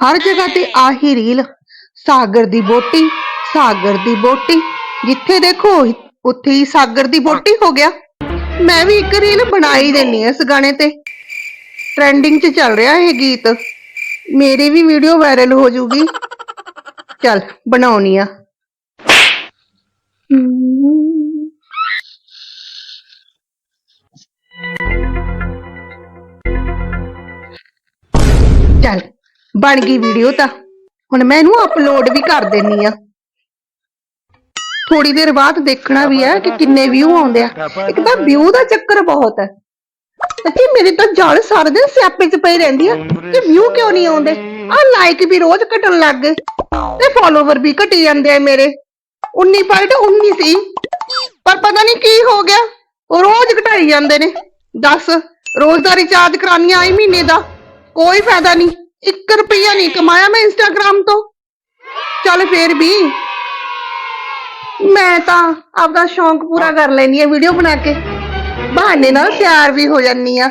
ਹਰ ਜਗ੍ਹਾ ਤੇ ਆਹੀ ਰੀਲ, ਸਾਗਰ ਦੀ ਬੋਟੀ ਸਾਗਰ ਦੀ ਬੋਟੀ ਜਿੱਥੇ ਦੇਖੋ, ਉੱਥੇ ਹੀ ਸਾਗਰ ਦੀ ਬੋਟੀ ਹੋ ਗਿਆ। ਮੈਂ ਵੀ ਇੱਕ ਰੀਲ ਬਣਾ ਹੀ ਦੇਣੀ ਇਸ ਗਾਣੇ ਤੇ। ਟ੍ਰੈਂਡਿੰਗ 'ਚ ਚੱਲ ਰਿਹਾ ਇਹ ਗੀਤ। ਮੇਰੀ ਵੀ ਵੀਡੀਓ ਵਾਇਰਲ ਹੋ ਜਾਊਗੀ ਚੱਲ, ਬਣਾਉਣੀ ਆ। ਬਣ ਗਈ ਵੀਡੀਓ ਤਾਂ। ਹੁਣ ਮੈਂ ਇਹਨੂੰ ਅਪਲੋਡ ਵੀ ਕਰ ਦੇਣੀ ਆ। ਥੋੜੀ ਦੇਰ ਬਾਅਦ ਦੇਖਣਾ ਵੀ ਹੈ ਕਿ ਕਿੰਨੇ ਵਿਊ ਆਉਂਦੇ ਆ। ਇੱਕ ਤਾਂ ਵਿਊ ਦਾ ਚੱਕਰ ਬਹੁਤ ਹੈ। ਸੱਚੀ ਮੇਰੀ ਤਾਂ ਜੜ ਸਾਰੇ ਦਿਨ ਸਿਆਪੇ 'ਚ ਪਈ ਰਹਿੰਦੀ ਆ ਕਿ ਵਿਊ ਕਿਉਂ ਨਹੀਂ ਆਉਂਦੇ? ਆ ਲਾਈਕ ਵੀ ਰੋਜ਼ ਘਟਣ ਲੱਗ ਗਏ ਤੇ ਫਾਲੋਵਰ ਵੀ ਘਟੀ ਜਾਂਦੇ ਆ ਮੇਰੇ। 19.19 ਸੀ। ਪਰ ਪਤਾ ਨਹੀਂ ਕੀ ਹੋ ਗਿਆ। ਉਹ ਰੋਜ਼ ਘਟਾਈ ਜਾਂਦੇ ਨੇ। ਦੱਸ ਰੋਜ਼ ਦਾ ਰਿਚਾਰਜ ਕਰਾਨੀ ਆਈ ਮਹੀਨੇ ਦਾ। ਕੋਈ ਫਾਇਦਾ ਨਹੀਂ। 1 ਰੁਪਿਆ ਨਹੀਂ ਕਮਾਇਆ ਮੈਂ ਇੰਸਟਾਗ੍ਰਾਮ ਤੋਂ। ਚੱਲ ਫੇਰ ਵੀ। ਮੈਂ ਤਾਂ ਆਪਦਾ ਸ਼ੌਂਕ ਪੂਰਾ ਕਰ ਲੈਣੀ ਆ ਵੀਡੀਓ ਬਣਾ ਕੇ। ਬਹਾਨੇ ਨਾਲ ਤਿਆਰ ਵੀ ਹੋ ਜਾਨੀ ਆ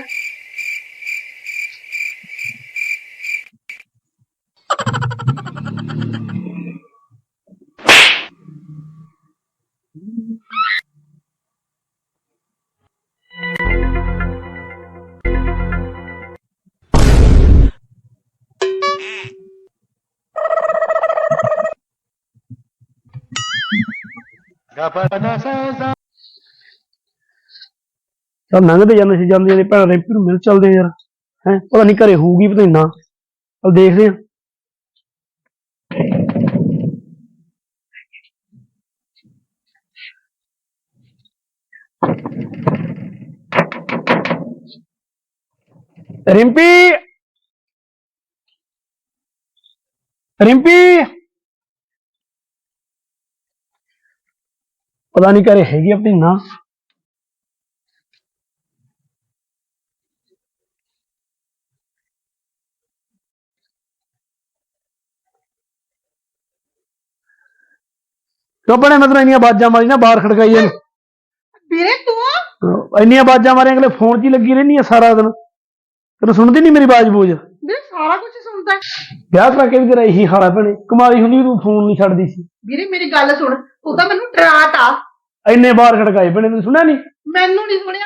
ਚੱਲ ਲੰਘਦੇ ਜਾਂਦੇ ਸੀ, ਜਾਂਦੇ ਨੇ ਭੈਣ ਰਿੰਪੀ ਨੂੰ ਮਿਲ ਚੱਲਦੇ ਆ ਯਾਰ। ਹੈ, ਪਤਾ ਨਹੀਂ ਘਰੇ ਹੋਊਗੀ ਪਤਾ ਨਹੀਂ ਨਾ। ਚੱਲ ਦੇਖਦੇ ਆ। ਰਿੰਪੀ! ਰਿੰਪੀ! ਪਤਾ ਨਹੀਂ ਘਰੇ ਹੈਗੀ ਆਪਣੀ ਨਾ। ਬਣੇ ਮਤਲਬ ਇੰਨੀਆਂ ਬਾਜਾਂ ਮਾਰੀ ਨਾ ਬਾਹਰ ਖੜਕਾਈ ਇਹਨੂੰ ਵੀਰੇ ਤੂੰ? ਇੰਨੀਆਂ ਬਾਜਾਂ ਮਾਰੀਆਂ ਅਗਲੇ ਫੋਨ 'ਚ ਹੀ ਲੱਗੀ ਰਹਿੰਦੀ ਆ ਸਾਰਾ ਦਿਨ। ਤੈਨੂੰ ਸੁਣਦੀ ਨਹੀਂ ਮੇਰੀ ਬਾਜ ਬੂਜ ਵੀਰੇ ਸਾਰਾ ਕੁਝ ਸੁਣਦਾ। ਹੈ। ਵਿਆਹ ਕਰਾ ਕੇ ਵੀ ਤੇਰਾ ਇਹੀ ਹਾਲ ਭੈਣੇ। ਕੁਮਾਰੀ ਹੁੰਦੀ ਵੀ ਤੂੰ ਫੋਨ ਨਹੀਂ ਛੱਡਦੀ ਸੀ। ਵੀਰੇ ਮੇਰੀ ਗੱਲ ਸੁਣ। ਤੂੰ ਤਾਂ ਮੈਨੂੰ ਡਰਾਤਾ ਇੰਨੇ ਬਾਹਰ ਖੜਕਾਏ ਭੈਣੇ ਤੈਨੂੰ ਸੁਣਿਆ ਨਹੀਂ? ਮੈਨੂੰ ਨਹੀਂ ਸੁਣਿਆ।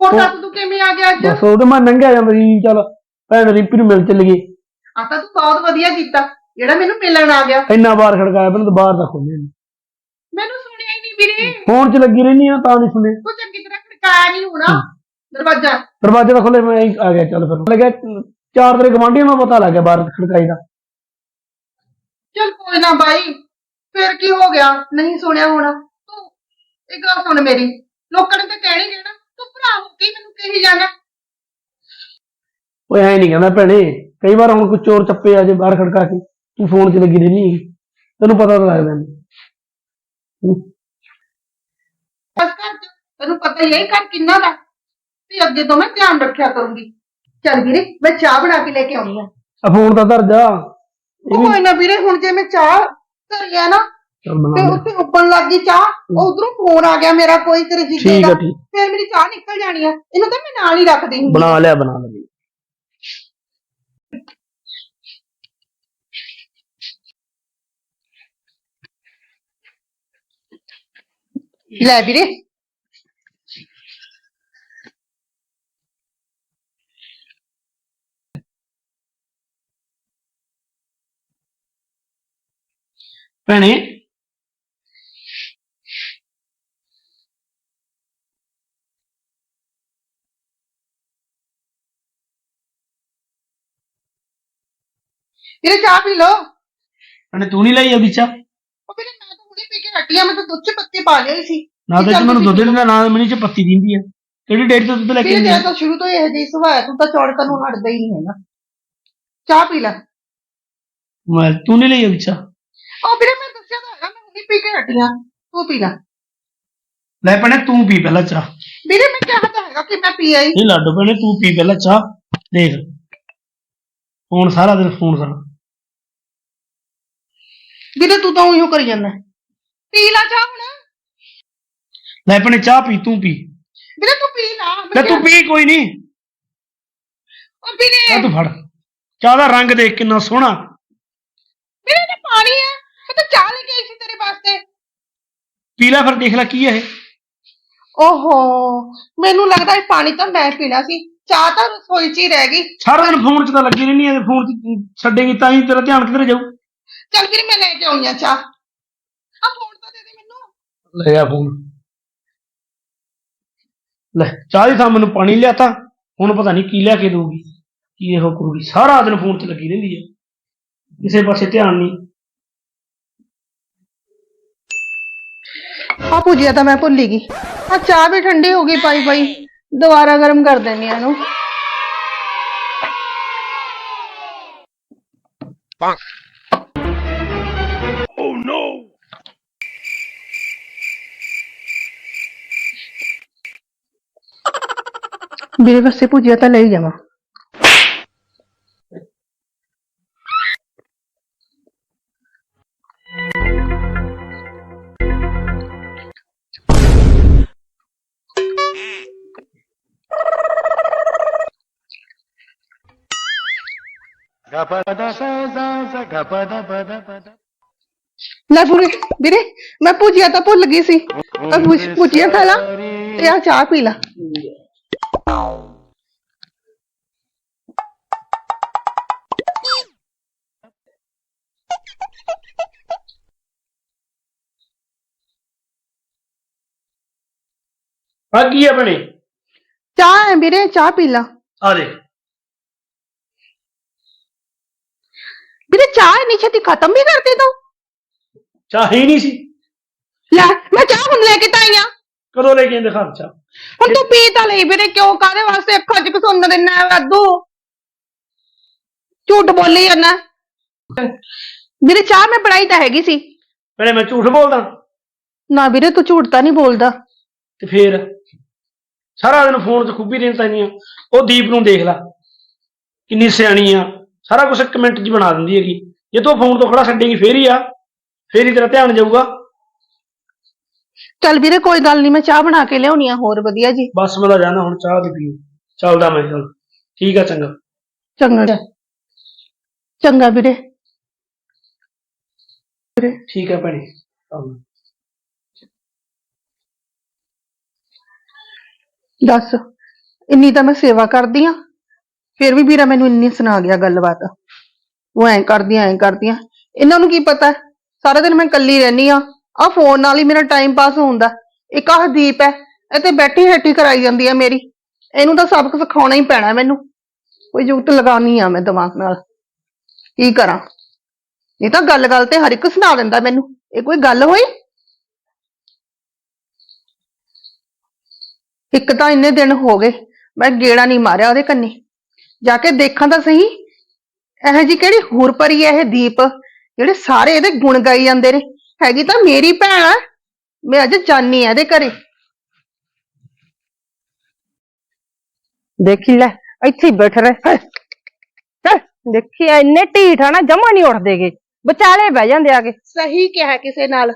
ਹੋਰ ਦੱਸ ਤੂੰ ਕਿਵੇਂ ਆ ਗਿਆ ਅੱਜ? ਬਸ ਉਹਦੇ ਮੈਂ ਨੰਗਿਆ ਜਾਂਦਾ ਸੀ ਚੱਲ ਭੈਣ ਰਿੰਪੀ ਨੂੰ ਮਿਲ ਚੱਲ ਗਈ। ਆ ਤਾਂ ਤੂੰ ਬਹੁਤ ਵਧੀਆ ਕੀਤਾ। ਜਿਹੜਾ ਮੈਨੂੰ ਮਿਲਣ ਆ ਗਿਆ। ਇੰਨਾ ਬਾਹਰ ਖੜਕਾਇਆ ਭੈਣੇ ਤੂੰ ਬਾਹਰ ਦਾ ਖੋਲਿਆ ਨੀ ਮੈਨੂੰ ਸੁਣਿਆ ਹੀ ਨਹੀਂ ਵੀਰੇ। ਫੋਨ 'ਚ ਲੱਗੀ ਰਹਿੰਦੀ ਆ ਤਾਂ ਨਹੀਂ ਸੁਣੇ ਤੂੰ ਚੰਗੀ ਤਰ੍ਹਾਂ ਖੜਕਾਇਆ ਨਹੀਂ ਹੋਣਾ। ਦਰਵਾਜ਼ਾ। ਦਰਵਾਜ਼ੇ ਦਾ ਖੋਲੇ ਮੈਂ ਆ ਗਿਆ ਚੱਲ ਫਿਰ। ਲੱਗਿਆ ਚਾਰ ਤੇਰੇ ਗਵਾਂਢੀਆਂ ਨੂੰ ਪਤਾ ਲੱਗ ਗਿਆ ਬਾਹਰ ਖੜਕਾਈ ਦਾ। ਚਲ ਕੋਈ ਨਾ ਬਾਈ ਫੇਰ ਕੀ ਹੋ ਗਿਆ? ਨਹੀਂ ਸੁਣਿਆ ਹੋਣਾ। ਤੂੰ ਇੱਕ ਗੱਲ ਸੁਣ ਮੇਰੀ। ਲੋਕਾਂ ਨੇ ਤਾਂ ਕਹਿਣੀ ਦੇਣਾ ਤੂੰ ਭਰਾ ਹੋ ਕੇ ਮੈਨੂੰ ਕਹੀ ਜਾਣਾ। ਓਏ ਐ ਨਹੀਂ ਕਹਿੰਦਾ ਭੈਣੇ ਕਈ ਵਾਰ ਹੁਣ ਕੋਈ ਚੋਰ ਚੱਪੇ ਆ ਜੇ ਬਾਹਰ ਖੜਕਾ ਕੇ ਤੂੰ ਫੋਨ 'ਚ ਲੱਗੀ ਰਹਿੰਦੀ ਹੈਗੀ ਤੈਨੂੰ ਪਤਾ ਤਾਂ ਲੱਗਦਾ ਨਹੀਂ ਹੂੰ। ਬਸ ਕਰ ਤੈਨੂੰ ਪਤਾ ਹੀ ਹੈ ਘਰ ਕਿੰਨਾ ਦਾ। ਤੇ ਅੱਗੇ ਤੋਂ ਮੈਂ ਧਿਆਨ ਰੱਖਿਆ ਕਰੂੰਗੀ। ਚੱਲ ਵੀਰੇ ਮੈਂ ਚਾਹ ਬਣਾ ਕੇ ਲੈ ਕੇ ਆਉਣੀ ਆ ਆ ਫੋਨ ਤਾਂ ਧਰ ਜਾ। ਇਹ ਵੀ ਕੋਈ ਨਾ ਵੀਰੇ ਹੁਣ ਜੇ ਮੈਂ ਚਾਹ ਧਰਿਆ ਨਾ ਚੱਲ ਤੇ ਬਣਾ ਉੱਥੇ ਉੱਪਰ ਲੱਗ ਗਈ ਚਾਹ ਉਧਰੋਂ ਫੋਨ ਆ ਗਿਆ ਮੇਰਾ ਕੋਈ ਤੇਰੇ ਜੀ ਠੀਕ ਆ ਠੀਕ। ਫਿਰ ਮੇਰੀ ਚਾਹ ਨਿਕਲ ਜਾਣੀ ਆ। ਇਹਨੂੰ ਤਾਂ ਮੈਂ ਨਾਲ ਹੀ ਰੱਖਦੀ ਹੁੰਦੀ ਬਣਾ ਲਿਆ ਬਣਾ ਲਿਆ। ਲੈ ਵੀਰੇ ਭੈਣੇ। ਵੀਰੇ ਚਾਹ ਪੀ ਲਓ। ਭੈਣੇ ਤੂੰ ਨਹੀਂ ਲਈ ਚਾਹ? ਉਹ ਵੀਰੇ ਮੈਂ ਤਾਂ ਹੁਣੇ ਪੀ ਕੇ ਹਟੀ ਆ ਮੈਂ ਤਾਂ ਦੁੱਧ ਚ ਪੱਤੀ ਪਾ ਲਈ ਸੀ। ਨਾ ਤਾਂ ਮੈਨੂੰ ਦੁੱਧ ਦਿੰਦਾ ਨਾ ਮੈਨੂੰ ਚ ਪੱਤੀ ਦਿੰਦੀ ਆ। ਕਿਹੜੀ ਡੇਟ ਤੋਂ ਦੁੱਧ ਲੈ ਕੇ ਵੀਰੇ ਆਉਂਦੀ ਤੇਰਾ ਆ? ਤਾਂ ਸ਼ੁਰੂ ਤੋਂ ਹੀ ਇਹ ਜਿਹੀ ਸੁਭਾਅ ਹੈ ਤੂੰ ਤਾਂ ਚੌੜਕਾ ਨੂੰ ਹਟਦਾ ਹੀ ਨਹੀਂ ਹੈਗਾ। ਚਾਹ ਪੀ ਲੈ। ਮੈਂ ਤੂੰ ਨਹੀਂ ਲਈ ਅਭੀ ਚਾਹ? ਉਹ ਵੀਰੇ ਹੁਣੇ ਪੀ ਕੇ ਹਟੀ ਆ? ਤੂੰ ਪੀ ਲੈ। ਲੈ ਭੈਣੇ ਤੂੰ ਪੀ ਪਹਿਲਾਂ ਚਾਹ। ਵੀਰੇ ਮੈਂ ਕਿਹਾ ਤਾਂ ਹੈਗਾ ਕਿ ਮੈਂ ਪੀ ਆਈ। ਨਹੀਂ ਲਾਡੋ ਭੈਣੇ ਤੂੰ ਪੀ ਪਹਿਲਾਂ ਚਾਹ। ਦੇਖ। ਫੋਨ ਸਾਰਾ ਦਿਨ ਫੋਨ ਸਾਰਾ। ਵੀਰੇ ਤੂੰ ਤਾਂ ਉਈਓ ਕਰੀ ਜਾਂਦਾ। ਪੀ ਲੈ ਚਾਹ ਹੁਣ। ਲੈ ਭੈਣੇ ਚਾਹ ਪੀ ਤੂੰ ਪੀ। ਵੀਰੇ ਤੂੰ ਪੀ ਲਾ ਲੈ ਤੂੰ ਪੀ ਕੋਈ ਨਹੀਂ। ਉਹ ਵੀਰੇ ਆ ਤੂੰ ਫੜ। ਚਾਹ ਦਾ ਰੰਗ ਦੇਖ ਕਿੰਨਾ ਸੋਹਣਾ। ਮੇਰੇ ਤੇ ਪਾਣੀ ਆ। ਮੈਂ ਤਾਂ ਚਾਹ ਲੈ ਕੇ ਆਈ ਸੀ ਤੇਰੇ ਵਾਸਤੇ। ਪੀ ਲੈ ਫਿਰ ਦੇਖ ਲੈ ਕੀ ਹੈ ਇਹ। ਓਹੋ ਮੈਨੂੰ ਲੱਗਦਾ ਇਹ ਪਾਣੀ ਤਾਂ ਮੈਂ ਪੀਣਾ ਸੀ। ਚਾਹ ਤਾਂ ਰਸੋਈ 'ਚ ਹੀ ਰਹਿ ਗਈ। ਸਾਰਾ ਦਿਨ ਫੋਨ 'ਚ ਤਾਂ ਲੱਗੀ ਰਹਿੰਦੀ ਹੈ ਫੋਨ 'ਚ ਛੱਡੇਗੀ ਤਾਂ ਹੀ ਤੇਰਾ ਧਿਆਨ ਕਿੱਧਰ ਜਾਊ। ਚੱਲ ਵੀਰੇ ਮੈਂ ਲੈ ਕੇ ਆਉਣੀ ਆ ਚਾਹ। ਆ ਫੋਨ ਤਾਂ ਦੇ ਦੇ ਮੈਨੂੰ। ਲੈ ਆ ਫੋਨ। ਲੈ ਚਾਹ ਦੀ ਥਾਂ ਮੈਨੂੰ ਪਾਣੀ ਲਿਆਤਾ। ਹੁਣ ਪਤਾ ਨਹੀਂ ਕੀ ਲਿਆ ਕੇ ਦਊਗੀ ਕੀ ਇਹੋ ਕਰੂਗੀ। ਸਾਰਾ ਦਿਨ ਫੋਨ 'ਚ ਲੱਗੀ ਰਹਿੰਦੀ ਹੈ ਕਿਸੇ ਪਾਸੇ ਧਿਆਨ ਨਹੀਂ। ਆ ਭੁਜੀਆ ਤਾਂ ਮੈਂ ਭੁੱਲ ਹੀ ਗਈ। ਆ ਚਾਹ ਵੀ ਠੰਡੀ ਹੋ ਗਈ ਪਾਈ ਪਾਈ। ਦੁਬਾਰਾ ਗਰਮ ਕਰ ਦੇਣੀ ਆ ਇਹਨੂੰ। ਮੇਰੇ ਵਾਸਤੇ ਭੁਜੀਆ ਤਾਂ ਲਈ ਜਾਵਾਂ। ਲੈ ਪੂਰੇ ਵੀਰੇ ਮੈਂ ਭੁਜੀਆ ਤਾਂ ਭੁੱਲ ਗਈ ਸੀ। ਆ ਭੁਜ- ਭੁਜੀਆ ਖਾ ਲਾ ਤੇ ਆ ਚਾਹ ਪੀ ਲਾ। ਆ ਕੀ ਹੈ ਬਣੇ ਚਾਹ ਹੈ ਵੀਰੇ ਚਾਹ ਪੀ ਲਾ। ਆ ਦੇ ਵੀਰੇ ਚਾਹ ਇੰਨੀ ਛੇਤੀ ਖਤਮ ਵੀ ਕਰਦੀ ਤੂੰ? ਚਾਹ ਹੀ ਨਹੀਂ ਸੀ। ਲੈ ਮੈਂ ਚਾਹ ਹੁਣ ਲੈ ਕੇ ਤਾਂ ਆਈ ਆ। ਕਦੋਂ ਲੈ ਕੇ ਆਂਦੇ ਘਰ ਚਾਹ? ਹੁਣ ਤੂੰ ਪੀ ਤਾਂ ਲਈ ਵੀਰੇ ਕਿਉਂ? ਕਾਦੇ ਵਾਸਤੇ ਅੱਖਾਂ 'ਚ ਕਸੁੰਨ ਦਿੰਨਾ ਵਾਧੂ? ਝੂਠ ਬੋਲੀ ਜਾਂਦਾ ਵੀਰੇ ਚਾਹ ਮੈਂ ਬਣਾਈ ਤਾਂ ਹੈਗੀ ਸੀ। ਪਹਿਲੇ ਮੈਂ ਝੂਠ ਬੋਲਦਾ। ਨਾ ਵੀਰੇ ਤੂੰ ਝੂਠ ਤਾਂ ਨਹੀਂ ਬੋਲਦਾ। ਤੇ ਫੇਰ? ਸਾਰਾ ਦਿਨ ਫੋਨ 'ਚ ਖੁੱਬੀ ਰਹਿੰਦਾ ਨਹੀਂ ਉਹ ਦੀਪ ਨੂੰ ਦੇਖ ਲੈ। ਕਿੰਨੀ ਸਿਆਣੀ ਆ। ਸਾਰਾ ਕੁਝ ਇੱਕ ਮਿੰਟ 'ਚ ਬਣਾ ਦਿੰਦੀ ਹੈਗੀ। ਜੇ ਤੂੰ ਫੋਨ ਤੋਂ ਖੜਾ ਛੱਡੇਗੀ ਫੇਰ ਹੀ ਆ। ਫੇਰ ਹੀ ਤੇਰਾ ਧਿਆਨ ਜਾਊਗਾ। ਚੱਲ ਵੀਰੇ ਕੋਈ ਗੱਲ ਨਹੀਂ ਮੈਂ ਚਾਹ ਬਣਾ ਕੇ ਲਿਆਉਣੀ ਆ ਹੋਰ ਵਧੀਆ ਜੀ। ਬਸ ਮੈਂ ਤਾਂ ਜਾਣਾ ਹੁਣ ਚਾਹ ਦੀ ਪੀਣ। ਚੱਲਦਾ ਮੈਂ ਚੱਲ। ਠੀਕ ਆ ਚੰਗਾ। ਚੰਗਾ ਚੰਗਾ ਵੀਰੇ। ਵੀਰੇ। ਠੀਕ ਆ ਭੈਣੇ। ਚੱਲ। ਦੱਸ ਇੰਨੀ ਤਾਂ ਮੈਂ ਸੇਵਾ ਕਰਦੀ ਆ। ਫਿਰ ਵੀ ਵੀਰਾ ਮੈਨੂੰ ਇੰਨੀ ਸੁਣਾ ਗਿਆ ਗੱਲਬਾਤ। ਉਹ ਐਂ ਕਰਦੀਆਂ ਐਂ ਕਰਦੀਆਂ ਇਹਨਾਂ ਨੂੰ ਕੀ ਪਤਾ? ਸਾਰਾ ਦਿਨ ਮੈਂ ਇਕੱਲੀ ਰਹਿਨੀ ਆ ਆ ਫੋਨ ਨਾਲ ਹੀ ਮੇਰਾ ਟਾਈਮ ਪਾਸ ਹੁੰਦਾ ਇੱਕ ਆਹ ਦੀਪ ਹੈ, ਇਹ ਤੇ ਬੈਠੀ ਹੈਠੀ ਕਰਾਈ ਜਾਂਦੀ ਆ ਮੇਰੀ। ਇਹਨੂੰ ਤਾਂ ਸਬਕ ਸਿਖਾਉਣਾ ਹੀ ਪੈਣਾ ਮੈਨੂੰ। ਕੋਈ ਜੁਗਤ ਲਗਾਉਣੀ ਆ ਮੈਂ ਦਿਮਾਗ ਨਾਲ। ਕੀ ਕਰਾਂ? ਨਹੀਂ ਤਾਂ ਗੱਲ ਗੱਲ ਤੇ ਹਰ ਇੱਕ ਸੁਣਾ ਦਿੰਦਾ ਮੈਨੂੰ। ਇਹ ਕੋਈ ਗੱਲ ਹੋਈ? ਇੱਕ ਤਾਂ ਇੰਨੇ ਦਿਨ ਹੋ ਗਏ। ਮੈਂ ਗੇੜਾ ਨਹੀਂ ਮਾਰਿਆ ਉਹਦੇ ਕੰਨੀ। ਜਾ ਕੇ ਦੇਖਾਂ ਤਾਂ ਸਹੀ। ਇਹ ਜੀ ਕਿਹੜੀ ਹੂਰ ਪਰੀ ਹੈ ਇਹ ਦੀਪ? ਜਿਹੜੇ ਸਾਰੇ ਇਹਦੇ ਗੁਣ ਗਾਈ ਜਾਂਦੇ ਨੇ। ਹੈਗੀ ਤਾਂ ਮੇਰੀ ਭੈਣ ਆ। ਮੈਂ ਅੱਜ ਜਾਣੀ ਆ ਇਹਦੇ ਘਰੇ। ਦੇਖੀ ਲੈ ਇੱਥੇ ਹੀ ਬੈਠ ਰਹੇ। ਚੱਲ ਦੇਖੀ ਆ, ਇੰਨੇ ਢੀਠ ਆ ਨਾ ਜਮਾ ਨਹੀਂ ਉੱਠਦੇਗੇ। ਵਿਚਾਲੇ ਬਹਿ ਜਾਂਦੇ ਆ ਕੇ। ਸਹੀ ਕਿਹਾ ਕਿਸੇ ਨਾਲ।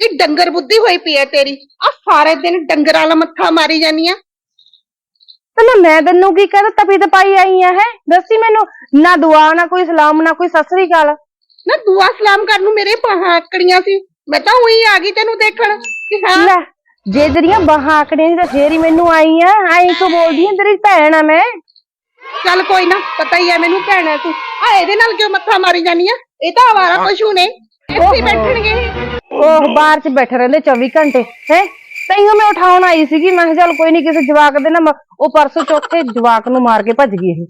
ਕਿ ਡੰਗਰ ਬੁੱਧੀ ਹੋਈ ਪਈ ਹੈ ਤੇਰੀ? ਆ ਸਾਰੇ ਦਿਨ ਡੰਗਰ ਵਾਲਾ ਮੱਥਾ ਮਾਰੀ ਜਾਨੀ ਆ। ਤੇ ਨਾ ਮੈਂ ਤੈਨੂੰ ਕੀ ਕਹਿ ਤਪੀ ਤਪਾਈ ਆਈ ਆ ਹੈ? ਦੱਸੀ ਮੈਨੂੰ ਨਾ ਦੁਆ ਨਾ ਕੋਈ ਸਲਾਮ ਨਾ ਕੋਈ ਸਤਿ ਸ੍ਰੀ ਅਕਾਲ। ਨਾ ਦੁਆ ਸਲਾਮ ਕਰਨ ਨੂੰ ਮੇਰੇ ਬਾਹਾਂ ਆਕੜੀਆਂ ਸੀ। ਮੈਂ ਤਾਂ ਉਹੀ ਆ ਗਈ ਤੈਨੂੰ ਦੇਖਣ ਕਿ ਹਾਂ। ਲੈ ਜੇ ਤੇਰੀਆਂ ਬਾਹਾਂ ਆਕੜੀਆਂ ਸੀ ਤਾਂ ਫੇਰ ਹੀ ਮੈਨੂੰ ਆਈ ਆ। ਆਈ ਕੋ ਬੋਲਦੀ ਆ? ਤੇਰੀ ਭੈਣ ਆ ਮੈਂ। ਚੱਲ ਕੋਈ ਨਾ ਪਤਾ ਹੀ ਹੈ ਮੈਨੂੰ ਭੈਣਾ ਤੂੰ। ਆ ਇਹਦੇ ਨਾਲ ਕਿਉਂ ਮੱਥਾ ਮਾਰੀ ਜਾਨੀ ਆ? ਇਹ ਤਾਂ ਆਵਾਰਾ ਪਸ਼ੂ ਨੇ। ਇੱਥੇ ਹੀ ਬੈਠਣਗੇ। ਉਹ ਬਾਹਰ 'ਚ ਬੈਠੇ ਰਹਿੰਦੇ 24 ਘੰਟੇ ਹੈ? ਤੈਨੂੰ ਮੈਂ ਉਠਾਉਣ ਆਈ ਸੀਗੀ। ਮੈਂ ਕਿਹਾ ਚੱਲ ਕੋਈ ਨਹੀਂ ਕਿਸੇ ਜਵਾਕ ਦੇ ਨਾ ਮ- ਉਹ ਪਰਸੋਂ ਚੌਥੇ ਜਵਾਕ ਨੂੰ ਮਾਰ ਕੇ ਭੱਜ ਗਈ ਇਹ।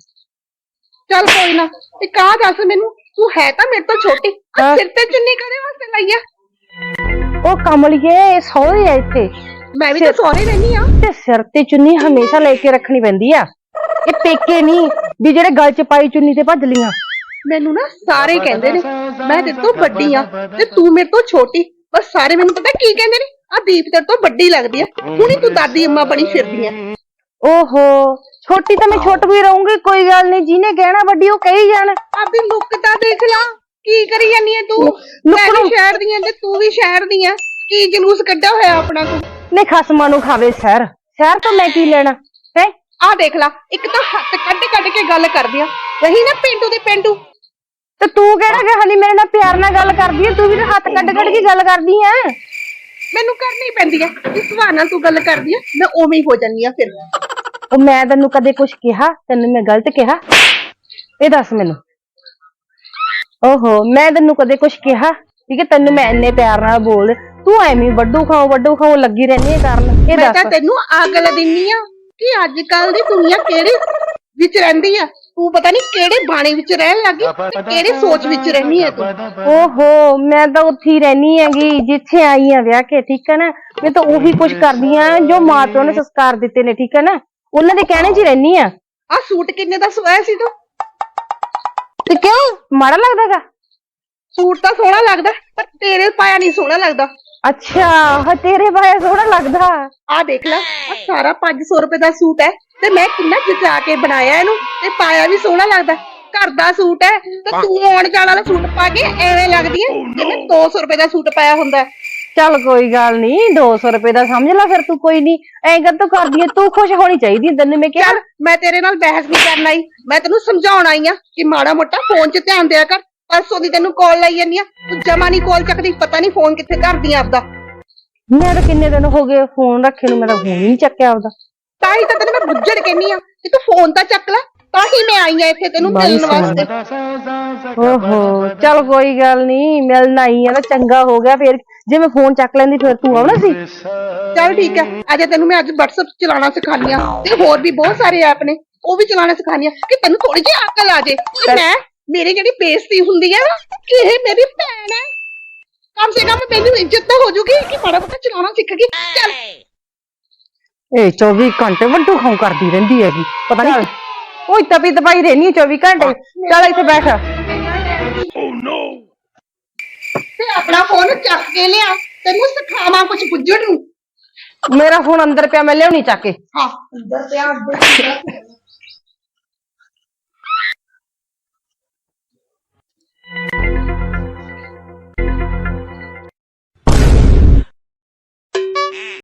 ਚੱਲ ਕੋਈ ਨਾ ਇੱਕ ਆ ਦੱਸ ਮੈਨੂੰ। ਤੂੰ ਹੈ ਤਾਂ ਮੇਰੇ ਤੋਂ ਛੋਟੀ। ਆ। ਸਿਰ ਤੇ ਚੁੰਨੀ ਕਦੇ ਵਾਸਤੇ ਲਾਈ ਆ? ਉਹ ਕਮਲੀਏ ਸਹੁਰੇ ਆ ਇੱਥੇ। ਮੈਂ ਵੀ ਤਾਂ ਸਹੁਰੇ ਰਹਿਨੀ ਆ। ਤੇ ਸਿਰ ਤੇ ਚੁੰਨੀ ਹਮੇਸ਼ਾ ਲੈ ਕੇ ਰੱਖਣੀ ਪੈਂਦੀ ਆ। ਇਹ ਪੇਕੇ ਨਹੀਂ ਵੀ ਜਿਹੜੇ ਗਲ 'ਚ ਪਾਈ ਚੁੰਨੀ ਤੇ ਭੱਜ ਲੀਆਂ ਮੈਨੂੰ ਨਾ ਸਾਰੇ ਕਹਿੰਦੇ ਨੇ ਮੈਂ ਤੇਰੇ ਤੋਂ ਵੱਡੀ ਆ ਤੇ ਤੂੰ ਮੇਰੇ ਤੋਂ ਛੋਟੀ। ਬਸ ਸਾਰੇ ਮੈਨੂੰ ਪਤਾ ਕੀ ਕਹਿੰਦੇ ਨੇ? ਆ ਦੀਪ ਤੇਰੇ ਤੋਂ ਵੱਡੀ ਲੱਗਦੀ ਆ। ਹੁਣੀ ਤੂੰ ਦਾਦੀ ਅੰਮਾ ਬਣੀ ਫਿਰਦੀ ਆ। ਓਹੋ ਛੋਟੀ ਤਾਂ ਮੈਂ ਛੋਟ ਵੀ ਰਹੂੰਗੀ ਕੋਈ ਗੱਲ ਨਹੀਂ ਜਿਹਨੇ ਕਹਿਣਾ ਵੱਡੀ ਉਹ ਕਹੀ ਜਾਣ। ਲੁੱਕ ਤਾਂ ਦੇਖ ਲਾ ਕੀ ਕਰੀ ਜਾਨੀ ਆ ਤੂੰ? ਮੈਂ ਵੀ ਸ਼ਹਿਰ ਦੀ ਆ ਤੇ ਤੂੰ ਵੀ ਸ਼ਹਿਰ ਦੀ ਆ। ਕੀ ਜਲੂਸ ਕੱਢਿਆ ਹੋਇਆ ਆਪਣਾ ਤੂੰ? ਨੇ ਖਸਮਾਂ ਨੂੰ ਖਾਵੇ ਸ਼ਹਿਰ। ਸ਼ਹਿਰ ਤੋਂ ਮੈਂ ਕੀ ਲੈਣਾ ਹੈ? ਆ ਦੇਖ ਲਾ ਇੱਕ ਤਾਂ ਹੱਥ ਕੱਢ ਕੱਢ ਕੇ ਗੱਲ ਕਰਦੀ ਆ। ਕਹੀ ਨਾ ਪਿੰਡੂ ਦੇ ਪਿੰਡੂ। ਤੇ ਤੂੰ ਕਿਹੜਾ ਕਿ ਹਲੀ ਮੇਰੇ ਨਾਲ ਪਿਆਰ ਨਾਲ ਗੱਲ ਕਰਦੀ ਐ ਤੂੰ ਵੀ ਤਾਂ ਹੱਥ ਕੱਢ ਕੱਢ ਕੇ ਗੱਲ ਕਰਦੀ ਐ ਮੈਨੂੰ ਕਰਨੀ ਪੈਂਦੀ ਆ ਇਸ ਸੁਭਾਅ ਨਾਲ ਤੂੰ ਗੱਲ ਕਰਦੀ ਆ ਮੈਂ ਉਵੇਂ ਹੀ ਹੋ ਜਾਂਦੀ ਆ ਫਿਰ। ਉਹ ਮੈਂ ਤੈਨੂੰ ਕਦੇ ਕੁਝ ਕਿਹਾ ਤੈਨੂੰ ਮੈਂ ਗਲਤ ਕਿਹਾ? ਇਹ ਦੱਸ ਮੈਨੂੰ। ਓਹੋ ਮੈਂ ਤੈਨੂੰ ਕਦੇ ਕੁਝ ਕਿਹਾ? ਠੀਕ ਹੈ ਤੈਨੂੰ ਮੈਂ ਇੰਨੇ ਪਿਆਰ ਨਾਲ ਬੋਲ ਤੂੰ ਐਵੇਂ ਹੀ ਵੱਡੂ ਖਾਓ ਵੱਡੂ ਖਾਓ ਲੱਗੀ ਰਹਿੰਦੀ ਹੈ ਕਰਨ। ਇਹ ਮੈਂ ਤਾਂ ਦੱਸ ਤੈਨੂੰ ਅਗਲ ਦਿੰਨੀ ਆ ਕਿ ਅੱਜ ਕੱਲ ਦੀ ਦੁਨੀਆ ਕਿਹੜੇ ਵਿੱਚ ਰਹਿੰਦੀ ਆ? ਤੂੰ ਪਤਾ ਨਹੀਂ ਕਿਹੜੇ ਬਾਣੇ ਵਿੱਚ ਰਹਿਣ ਲੱਗੀ ਤੇ ਕਿਹੜੇ ਸੋਚ ਵਿੱਚ ਰਹਿਣੀ ਆ ਤੂੰ ਓਹੋ ਮੈਂ ਤਾਂ ਉੱਥੇ ਹੀ ਰਹਿਣੀ ਹੈਗੀ ਜਿੱਥੇ ਆਈ ਆ ਵਿਆਹ ਕੇ ਠੀਕ ਹੈ ਨਾ? ਮੈਂ ਤਾਂ ਉਹੀ ਕੁਝ ਕਰਦੀ ਆ ਜੋ ਮਾਂ ਪਿਓ ਨੇ ਸੰਸਕਾਰ ਦਿੱਤੇ ਨੇ ਠੀਕ ਹੈ ਨਾ? ਉਹਨਾਂ ਦੇ ਕਹਿਣੇ 'ਚ ਹੀ ਰਹਿਣੀ ਆ। ਆ ਸੂਟ ਕਿੰਨੇ ਦਾ ਸਵਾਇਆ ਸੀ ਤੂੰ? ਤੇ ਕਿਉਂ? ਮਾੜਾ ਲੱਗਦਾਗਾ ਸੂਟ ਤਾਂ ਸੋਹਣਾ ਲੱਗਦਾ ਪਰ ਤੇਰੇ ਪਾਇਆ ਨਹੀਂ ਸੋਹਣਾ ਲੱਗਦਾ। ਅੱਛਾ ਹਾਂ ਤੇਰੇ ਬਾਰੇ ਸੋਹਣਾ ਲੱਗਦਾ। ਆ ਦੇਖ ਲੈ ਆ ਸਾਰਾ 500 ਰੁਪਏ ਦਾ ਸੂਟ ਹੈ। ਤੇ ਮੈਂ ਕਿੰਨਾ ਜਚਾ ਕੇ ਬਣਾਇਆ ਇਹਨੂੰ ਤੇ ਪਾਇਆ ਵੀ ਸੋਹਣਾ ਲੱਗਦਾ। ਘਰ ਦਾ ਸੂਟ ਹੈ ਤੇ ਤੂੰ ਆਉਣ ਜਾਣ ਵਾਲਾ ਸੂਟ ਪਾ ਕੇ ਐਵੇਂ ਲੱਗਦੀ ਹੈ ਜਿਵੇਂ 200 ਰੁਪਏ ਦਾ ਸੂਟ ਪਾਇਆ ਹੁੰਦਾ। ਚੱਲ ਕੋਈ ਗੱਲ ਨਹੀਂ 200 ਰੁਪਏ ਦਾ ਸਮਝ ਲੈ ਫਿਰ ਤੂੰ ਕੋਈ ਨਹੀਂ ਐਂ ਕਰ ਤੂੰ ਕਰਦੀ ਐ ਤੂੰ ਖੁਸ਼ ਹੋਣੀ ਚਾਹੀਦੀ ਐ, ਤੈਨੂੰ ਮੈਂ ਕਿਹਾ। ਚੱਲ ਮੈਂ ਤੇਰੇ ਨਾਲ ਬਹਿਸ ਨਹੀਂ ਕਰਨ ਆਈ। ਮੈਂ ਤੈਨੂੰ ਸਮਝਾਉਣ ਆਈ ਆ ਕਿ ਮਾੜਾ ਮੋਟਾ ਫੋਨ 'ਚ ਧਿਆਨ ਦਿਆ ਕਰ। ਪਰਸੋਂ ਦੀ ਤੈਨੂੰ ਕਾਲ ਲਾਈ ਜਾਂਦੀ ਆ ਤੂੰ ਜਮਾ ਨਹੀਂ ਕਾਲ ਚੱਕਦੀ ਪਤਾ ਨਹੀਂ ਫੋਨ ਕਿੱਥੇ ਕਰਦੀ ਆ ਆਪਦਾ। ਮੈਂ ਤਾਂ ਕਿੰਨੇ ਦਿਨ ਹੋ ਗਏ ਫੋਨ ਰੱਖੇ ਨੂੰ ਮੇਰਾ ਫੋਨ ਹੀ ਨਹੀਂ ਚੱਕਿਆ ਆਪਦਾ। ਤਾਂ ਹੀ ਤਾਂ ਤੈਨੂੰ ਮੈਂ ਬੁੱਝੜ ਕਹਿੰਨੀ ਆ। ਕਿ ਤੂੰ ਫੋਨ ਤਾਂ ਚੱਕ ਲੈ ਤਾਂ ਹੀ ਮੈਂ ਆਈ ਆ ਇੱਥੇ ਤੈਨੂੰ ਮਿਲਣ ਵਾਸਤੇ। ਓਹੋ ਚੱਲ ਕੋਈ ਗੱਲ ਨਹੀਂ ਮਿਲਣ ਆਈ ਆ ਤਾਂ ਚੰਗਾ ਹੋ ਗਿਆ ਫਿਰ ਜੇ ਮੈਂ ਫੋਨ ਚੱਕ ਲੈਂਦੀ ਫਿਰ ਤੂੰ ਆਉਣਾ ਸੀ? ਚੱਲ ਠੀਕ ਹੈ ਅਜੇ ਤੈਨੂੰ ਮੈਂ ਅੱਜ WhatsApp ਚਲਾਉਣਾ ਸਿਖਾਨੀ ਆ ਤੇ ਹੋਰ ਵੀ ਬਹੁਤ ਸਾਰੇ ਐਪ ਨੇ ਉਹ ਵੀ ਚਲਾਉਣਾ ਸਿਖਾਨੀ ਆ ਕਿ ਤੈਨੂੰ ਥੋੜੀ ਜਿਹੀ ਅਕਲ ਆ ਜੇ ਕਿ ਮੈਂ ਮੇਰੀ ਜਿਹੜੀ ਬੇਇੱਜ਼ਤੀ ਹੁੰਦੀ ਹੈ ਨਾ ਕਿ ਇਹ ਮੇਰੀ ਭੈਣ ਹੈ। ਕਮ ਸੇ ਕਮ ਮੈਨੂੰ ਇੱਜ਼ਤ ਤਾਂ ਹੋ ਜੂਗੀ ਕਿ ਮਾੜਾ ਮੋਟਾ ਚਲਾਉਣਾ ਸਿੱਖ ਗਈ। ਚੱਲ। ਇਹ 24 ਘੰਟੇ ਵੱਡੂ ਖਾਉ ਕਰਦੀ ਰਹਿੰਦੀ ਹੈਗੀ ਪਤਾ ਨਹੀਂ ਉਹ ਤਪੀ ਤਪਾਈ ਰਹਿਣੀ 24 ਘੰਟੇ। ਚੱਲ ਇੱਥੇ ਬੈਠ। ਤੇ ਆਪਣਾ ਫੋਨ ਚੱਕ ਕੇ ਲਿਆ। ਤੈਨੂੰ ਸਿਖਾਵਾਂ ਕੁਝ ਬੁੱਝਣ ਨੂੰ। ਮੇਰਾ ਫੋਨ ਅੰਦਰ ਪਿਆ ਮੈਂ ਲਿਆਉਣੀ ਚੱਕ ਕੇ। ਹਾਂ ਅੰਦਰ ਤੇ ਅੰਦਰ